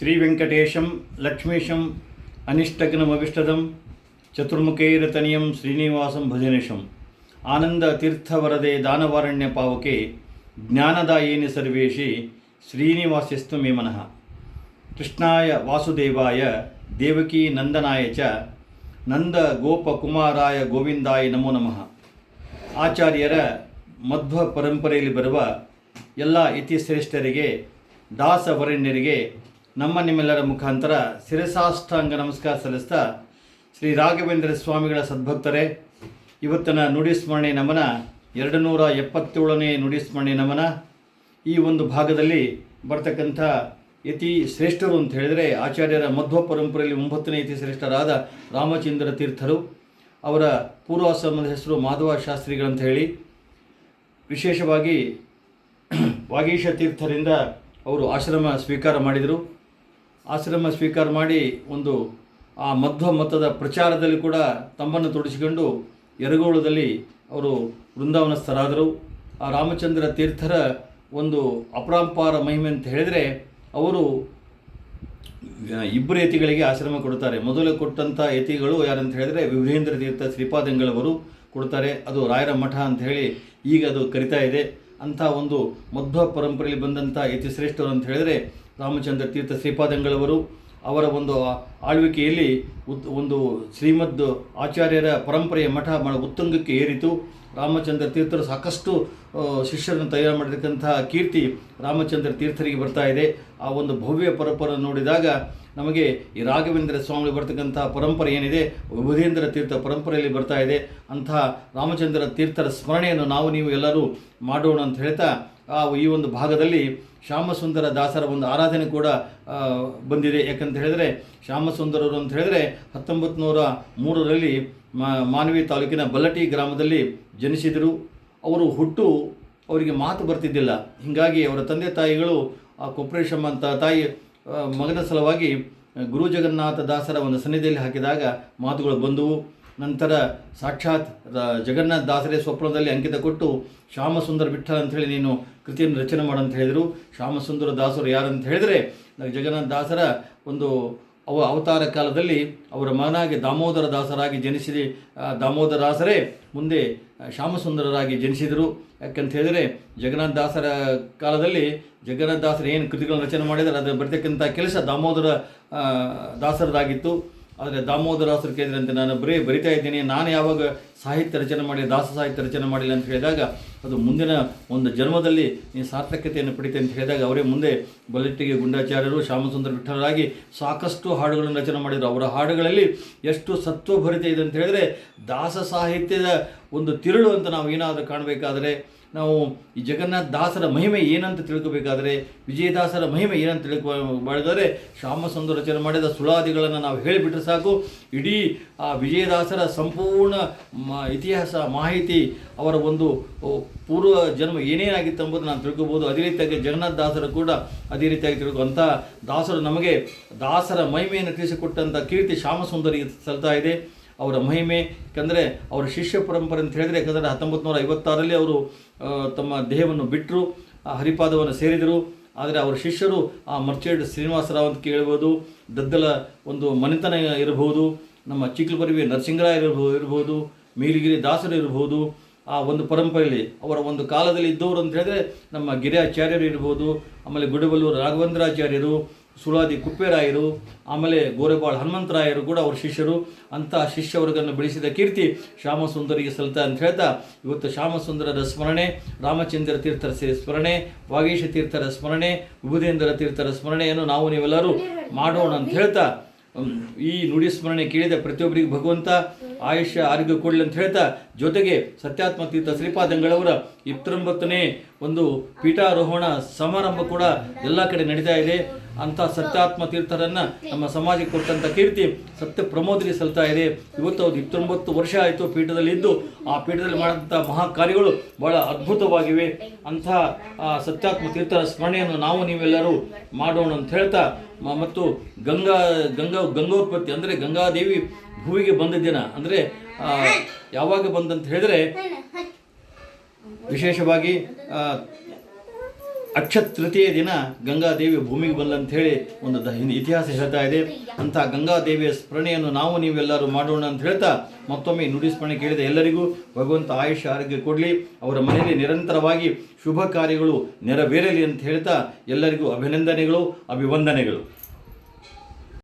ಶ್ರೀವೆಂಕಟೇಶಂ ಲಕ್ಷ್ಮೀಶಂ ಅನಿಷ್ಟಗ್ನಮವಿಷ್ಟದಂ ಚತುರ್ಮುಖೈರತನಿಯಂ ಶ್ರೀನಿವಾಸಂ ಭಜನೇಶಂ. ಆನಂದ ತೀರ್ಥವರದೆ ದಾನವಾರಣ್ಯ ಪಾವಕೆ ಜ್ಞಾನದಾಯೇನಿ ಸರ್ವೇಶಿ ಶ್ರೀನಿವಾಸ್ಯಸ್ತು ಮೇ ಮನಃ. ಕೃಷ್ಣಾಯ ವಾಸುದೇವಾಯ ದೇವಕೀ ನಂದನಾಯ ಚ ನಂದ ಗೋಪಕುಮಾರಾಯ ಗೋವಿಂದಾಯ ನಮೋ ನಮಃ. ಆಚಾರ್ಯರ ಮಧ್ವ ಪರಂಪರೆಯಲ್ಲಿ ಬರುವ ಎಲ್ಲ ಇತಿಶ್ರೇಷ್ಠರಿಗೆ, ದಾಸವರಣ್ಯರಿಗೆ ನಮ್ಮ ನಿಮ್ಮೆಲ್ಲರ ಮುಖಾಂತರ ಶಿರಸಾಷ್ಟಾಂಗ ನಮಸ್ಕಾರ ಸಲ್ಲಿಸ್ತಾ ಶ್ರೀ ರಾಘವೇಂದ್ರ ಸ್ವಾಮಿಗಳ ಸದ್ಭಕ್ತರೇ, ಇವತ್ತಿನ ನುಡಿಸ್ಮರಣೆ ನಮನ ಎರಡು ನೂರ ಎಪ್ಪತ್ತೇಳನೇ ನುಡಿಸ್ಮರಣೆ ನಮನ. ಈ ಒಂದು ಭಾಗದಲ್ಲಿ ಬರ್ತಕ್ಕಂಥ ಯತಿ ಶ್ರೇಷ್ಠರು ಅಂತ ಹೇಳಿದರೆ ಆಚಾರ್ಯರ ಮಧ್ವ ಪರಂಪರೆಯಲ್ಲಿ ಒಂಬತ್ತನೇ ಯತಿ ಶ್ರೇಷ್ಠರಾದ ರಾಮಚಂದ್ರ ತೀರ್ಥರು, ಅವರ ಪೂರ್ವಾಶ್ರಮದ ಹೆಸರು ಮಾಧವ ಶಾಸ್ತ್ರಿಗಳಂತ ಹೇಳಿ. ವಿಶೇಷವಾಗಿ ವಾಗೀಶ ತೀರ್ಥರಿಂದ ಅವರು ಆಶ್ರಮ ಸ್ವೀಕಾರ ಮಾಡಿದರು. ಆಶ್ರಮ ಸ್ವೀಕಾರ ಮಾಡಿ ಒಂದು ಆ ಮಧ್ವ ಮತದ ಪ್ರಚಾರದಲ್ಲಿ ಕೂಡ ತಮ್ಮನ್ನು ತೊಡಗಿಸಿಕೊಂಡು ಯರಗೋಳದಲ್ಲಿ ಅವರು ವೃಂದಾವನಸ್ಥರಾದರು. ಆ ರಾಮಚಂದ್ರ ತೀರ್ಥರ ಒಂದು ಅಪರಂಪಾರ ಮಹಿಮೆ ಅಂತ ಹೇಳಿದರೆ ಅವರು ಇಬ್ಬರು ಯತಿಗಳಿಗೆ ಆಶ್ರಮ ಕೊಡ್ತಾರೆ. ಮೊದಲು ಕೊಟ್ಟಂಥ ಯತಿಗಳು ಯಾರಂತ ಹೇಳಿದರೆ ವಿಭೇಂದ್ರ ತೀರ್ಥ ಶ್ರೀಪಾದಂಗಳವರು ಕೊಡ್ತಾರೆ. ಅದು ರಾಯರ ಮಠ ಅಂತ ಹೇಳಿ ಈಗ ಅದು ಕರಿತಾ ಇದೆ. ಅಂಥ ಒಂದು ಮಧ್ವ ಪರಂಪರೆಯಲ್ಲಿ ಬಂದಂಥ ಯತಿ ಶ್ರೇಷ್ಠರು ಅಂತ ಹೇಳಿದರೆ ರಾಮಚಂದ್ರ ತೀರ್ಥ ಶ್ರೀಪಾದಂಗಳವರು ಅವರ ಒಂದು ಆಳ್ವಿಕೆಯಲ್ಲಿ ಉತ್ ಒಂದು ಶ್ರೀಮದ್ ಆಚಾರ್ಯರ ಪರಂಪರೆಯ ಮಠ ಉತ್ತುಂಗಕ್ಕೆ ಏರಿತು. ರಾಮಚಂದ್ರ ತೀರ್ಥರು ಸಾಕಷ್ಟು ಶಿಷ್ಯರನ್ನು ತಯಾರು ಮಾಡಿರ್ತಕ್ಕಂತಹ ಕೀರ್ತಿ ರಾಮಚಂದ್ರ ತೀರ್ಥರಿಗೆ ಬರ್ತಾ ಇದೆ. ಆ ಒಂದು ಭವ್ಯ ಪರಂಪರೆ ನೋಡಿದಾಗ ನಮಗೆ ಈ ರಾಘವೇಂದ್ರ ಸ್ವಾಮಿ ಬರ್ತಕ್ಕಂಥ ಪರಂಪರೆ ಏನಿದೆ ವಿಭುಧೇಂದ್ರ ತೀರ್ಥ ಪರಂಪರೆಯಲ್ಲಿ ಬರ್ತಾ ಇದೆ. ಅಂತಹ ರಾಮಚಂದ್ರ ತೀರ್ಥರ ಸ್ಮರಣೆಯನ್ನು ನಾವು ನೀವು ಎಲ್ಲರೂ ಮಾಡೋಣ ಅಂತ ಹೇಳ್ತಾ ಈ ಒಂದು ಭಾಗದಲ್ಲಿ ಶ್ಯಾಮಸುಂದರ ದಾಸರ ಒಂದು ಆರಾಧನೆ ಕೂಡ ಬಂದಿದೆ. ಯಾಕಂತ ಹೇಳಿದರೆ, ಶ್ಯಾಮಸುಂದರರು ಅಂತ ಹೇಳಿದರೆ ಹತ್ತೊಂಬತ್ತು ನೂರ ಮೂರರಲ್ಲಿ ಮಾನವಿ ತಾಲೂಕಿನ ಬಲ್ಲಟಿ ಗ್ರಾಮದಲ್ಲಿ ಜನಿಸಿದರು. ಅವರು ಹುಟ್ಟು ಅವರಿಗೆ ಮಾತು ಬರ್ತಿದ್ದಿಲ್ಲ. ಹೀಗಾಗಿ ಅವರ ತಂದೆ ತಾಯಿಗಳು ಆ ಕೊಪ್ರೇಶಮ್ಮ ಅಂತ ತಾಯಿ ಮಗನ ಸಲುವಾಗಿ ಗುರು ಜಗನ್ನಾಥ ದಾಸರ ಒಂದು ಸನ್ನಿಧಿಯಲ್ಲಿ ಹಾಕಿದಾಗ ಮಾತುಗಳು ಬಂದವು. ನಂತರ ಸಾಕ್ಷಾತ್ ಜಗನ್ನಾಥ ದಾಸರೇ ಸ್ವಪ್ನದಲ್ಲಿ ಅಂಕಿತ ಕೊಟ್ಟು, ಶ್ಯಾಮಸುಂದರ ವಿಠಲ ಅಂಥೇಳಿ ನೀನು ಕೃತಿಯನ್ನು ರಚನೆ ಮಾಡಂತ ಹೇಳಿದರು. ಶ್ಯಾಮಸುಂದರ ದಾಸರು ಯಾರಂತ ಹೇಳಿದರೆ ಜಗನ್ನಾಥ ದಾಸರ ಒಂದು ಅವ ಅವತಾರ ಕಾಲದಲ್ಲಿ ಅವರ ಮಗನಾಗಿ ದಾಮೋದರ ದಾಸರಾಗಿ ಜನಿಸಿದ. ದಾಮೋದರ ದಾಸರೇ ಮುಂದೆ ಶ್ಯಾಮಸುಂದರರಾಗಿ ಜನಿಸಿದರು. ಯಾಕಂತ ಹೇಳಿದರೆ, ಜಗನ್ನಾಥ ದಾಸರ ಕಾಲದಲ್ಲಿ ಜಗನ್ನಾಥ ದಾಸರು ಏನು ಕೃತಿಗಳನ್ನು ರಚನೆ ಮಾಡಿದರೆ ಅದು ಬರ್ತಕ್ಕಂಥ ಕೆಲಸ ದಾಮೋದರ ದಾಸರದಾಗಿತ್ತು. ಆದರೆ ದಾಮೋದರ ಕೇಂದ್ರ ಅಂತ ನಾನು ಬರೀ ಬರಿತಾ ಇದ್ದೀನಿ. ನಾನು ಯಾವಾಗ ಸಾಹಿತ್ಯ ರಚನೆ ಮಾಡಿ, ದಾಸ ಸಾಹಿತ್ಯ ರಚನೆ ಮಾಡಿಲ್ಲ ಅಂತ ಹೇಳಿದಾಗ, ಅದು ಮುಂದಿನ ಒಂದು ಜನ್ಮದಲ್ಲಿ ನೀನು ಸಾರ್ಥಕತೆಯನ್ನು ಪಡಿತೆ ಅಂತ ಹೇಳಿದಾಗ ಅವರೇ ಮುಂದೆ ಬಲಿಟ್ಟಿಗೆ ಗುಂಡಾಚಾರ್ಯರು, ಶ್ಯಾಮಸುಂದರ ವಿಠಲರಾಗಿ ಸಾಕಷ್ಟು ಹಾಡುಗಳನ್ನು ರಚನೆ ಮಾಡಿದರು. ಅವರ ಹಾಡುಗಳಲ್ಲಿ ಎಷ್ಟು ಸತ್ವಭರಿತ ಇದೆ ಅಂತ ಹೇಳಿದರೆ, ದಾಸ ಸಾಹಿತ್ಯದ ಒಂದು ತಿರುಳು ಅಂತ ನಾವು ಏನಾದರೂ ಕಾಣಬೇಕಾದರೆ ನಾವು ಈ ಜಗನ್ನಾಥ ದಾಸರ ಮಹಿಮೆ ಏನಂತ ತಿಳ್ಕೋಬೇಕಾದ್ರೆ, ವಿಜಯದಾಸರ ಮಹಿಮೆ ಏನಂತ ತಿಳ್ಕೊ, ಮಾಡಿದರೆ ಶ್ಯಾಮಸಂದು ರಚನೆ ಮಾಡಿದ ಸುಳಾದಿಗಳನ್ನು ನಾವು ಹೇಳಿಬಿಟ್ರೆ ಸಾಕು. ಇಡೀ ಆ ವಿಜಯದಾಸರ ಸಂಪೂರ್ಣ ಇತಿಹಾಸ, ಮಾಹಿತಿ, ಅವರ ಒಂದು ಪೂರ್ವ ಜನ್ಮ ಏನೇನಾಗಿತ್ತು ಎಂಬುದು ನಾನು ತಿಳ್ಕೊಬೋದು. ಅದೇ ರೀತಿಯಾಗಿ ಜಗನ್ನಾಥ ದಾಸರು ಕೂಡ ಅದೇ ರೀತಿಯಾಗಿ ತಿಳ್ಕೊಂಥ ದಾಸರು ನಮಗೆ ದಾಸರ ಮಹಿಮೆಯನ್ನು ತಿಳಿಸಿಕೊಟ್ಟಂಥ ಕೀರ್ತಿ ಶ್ಯಾಮಸುಂದರಿಗೆ ಸಲ್ತಾ ಇದೆ. ಅವರ ಮಹಿಮೆ, ಯಾಕಂದರೆ ಅವರ ಶಿಷ್ಯ ಪರಂಪರೆ ಅಂತ ಹೇಳಿದರೆ, ಯಾಕಂದರೆ ಹತ್ತೊಂಬತ್ತು ನೂರ ಐವತ್ತಾರಲ್ಲಿ ಅವರು ತಮ್ಮ ದೇಹವನ್ನು ಬಿಟ್ಟರು ಆ ಹರಿಪಾದವನ್ನು ಸೇರಿದರು. ಆದರೆ ಅವರ ಶಿಷ್ಯರು ಆ ಮರ್ಚೆಡ್ ಶ್ರೀನಿವಾಸರಾವ್ ಅಂತ ಕೇಳ್ಬೋದು, ದದ್ದಲ ಒಂದು ಮನೆತನ ಇರಬಹುದು, ನಮ್ಮ ಚಿಕ್ಕಲ್ಪರಿವೆ ನರಸಿಂಗರಾಯ ಇರಬಹುದು ಇರಬಹುದು ಮೀಲಿಗಿರಿ ದಾಸರು ಇರಬಹುದು, ಆ ಒಂದು ಪರಂಪರೆಯಲ್ಲಿ ಅವರ ಒಂದು ಕಾಲದಲ್ಲಿ ಇದ್ದವರು ಅಂತ ಹೇಳಿದ್ರೆ ನಮ್ಮ ಗಿರಿಯಾಚಾರ್ಯರು ಇರ್ಬೋದು ಆಮೇಲೆ ಗುಡಬಲ್ಲೂರು ರಾಘವೇಂದ್ರಾಚಾರ್ಯರು ಸುಳಾದಿ ಕುಪ್ಪೇರಾಯರು, ಆಮೇಲೆ ಗೋರೆಬಾಳ್ ಹನುಮಂತರಾಯರು ಕೂಡ ಅವರ ಶಿಷ್ಯರು. ಅಂಥ ಶಿಷ್ಯವರ್ಗನ್ನು ಬೆಳೆಸಿದ ಕೀರ್ತಿ ಶ್ಯಾಮಸುಂದರಿಗೆ ಸಲ್ತಾ ಅಂತ ಹೇಳ್ತಾ, ಇವತ್ತು ಶ್ಯಾಮಸುಂದರರ ಸ್ಮರಣೆ, ರಾಮಚಂದ್ರ ತೀರ್ಥರ ಸ್ಮರಣೆ, ವಾಗೀಶ ತೀರ್ಥರ ಸ್ಮರಣೆ ವಿಭುಧೇಂದ್ರ ತೀರ್ಥರ ಸ್ಮರಣೆಯನ್ನು ನಾವು ನೀವೆಲ್ಲರೂ ಮಾಡೋಣ ಅಂತ ಹೇಳ್ತಾ ಈ ನುಡಿ ಸ್ಮರಣೆ ಕೇಳಿದ ಪ್ರತಿಯೊಬ್ಬರಿಗೆ ಭಗವಂತ ಆಯುಷ್ಯ, ಆರೋಗ್ಯ ಕೊಡಲಿ ಅಂತ ಹೇಳ್ತಾ, ಜೊತೆಗೆ ಸತ್ಯಾತ್ಮ ತೀರ್ಥ ಶ್ರೀಪಾದಂಗಳವರ ಇಪ್ಪತ್ತೊಂಬತ್ತನೇ ಒಂದು ಪೀಠಾರೋಹಣ ಸಮಾರಂಭ ಕೂಡ ಎಲ್ಲ ಕಡೆ ನಡೀತಾ ಇದೆ. ಅಂಥ ಸತ್ಯಾತ್ಮ ತೀರ್ಥರನ್ನು ನಮ್ಮ ಸಮಾಜಕ್ಕೆ ಕೊಟ್ಟಂಥ ಕೀರ್ತಿ ಸತ್ಯ ಪ್ರಮೋದರಿಗೆ ಸಲ್ತಾ ಇದೆ. ಇವತ್ತು ಅವ್ರು ಇಪ್ಪತ್ತೊಂಬತ್ತು ವರ್ಷ ಆಯಿತು ಪೀಠದಲ್ಲಿ ಇದ್ದು. ಆ ಪೀಠದಲ್ಲಿ ಮಾಡಿದಂಥ ಮಹಾ ಕಾರ್ಯಗಳು ಬಹಳ ಅದ್ಭುತವಾಗಿವೆ. ಅಂಥ ಸತ್ಯಾತ್ಮ ತೀರ್ಥರ ಸ್ಮರಣೆಯನ್ನು ನಾವು ನೀವೆಲ್ಲರೂ ಮಾಡೋಣ ಅಂತ ಹೇಳ್ತಾ ಮತ್ತು ಗಂಗಾ ಗಂಗಾ, ಗಂಗೋತ್ಪತ್ತಿ ಅಂದರೆ ಗಂಗಾದೇವಿ ಭೂವಿಗೆ ಬಂದ ದಿನ. ಅಂದರೆ ಯಾವಾಗ ಬಂದಂತ ಹೇಳಿದ್ರೆ ವಿಶೇಷವಾಗಿ ಆ, ಅಕ್ಷತ್ ತೃತೀಯ ದಿನ ಗಂಗಾದೇವಿ ಭೂಮಿಗೆ ಬಂದಂಥೇಳಿ ಒಂದು ದ- ಇತಿಹಾಸ ಹೇಳ್ತಾ ಇದೆ. ಅಂತ ಗಂಗಾದೇವಿಯ ಸ್ಮರಣೆಯನ್ನು ನಾವು ನೀವೆಲ್ಲರೂ ಮಾಡೋಣ ಅಂತ ಹೇಳ್ತಾ ಮತ್ತೊಮ್ಮೆ ನುಡಿ ಸ್ಮರಣೆ ಕೇಳಿದ ಎಲ್ಲರಿಗೂ ಭಗವಂತ ಆಯುಷ್ಯ ಆರೋಗ್ಯ ಕೊಡಲಿ. ಅವರ ಮನೆಯಲ್ಲಿ ನಿರಂತರವಾಗಿ ಶುಭ ಕಾರ್ಯಗಳು ನೆರವೇರಲಿ ಅಂತ ಹೇಳ್ತಾ ಎಲ್ಲರಿಗೂ ಅಭಿನಂದನೆಗಳು ಅಭಿವಂದನೆಗಳು.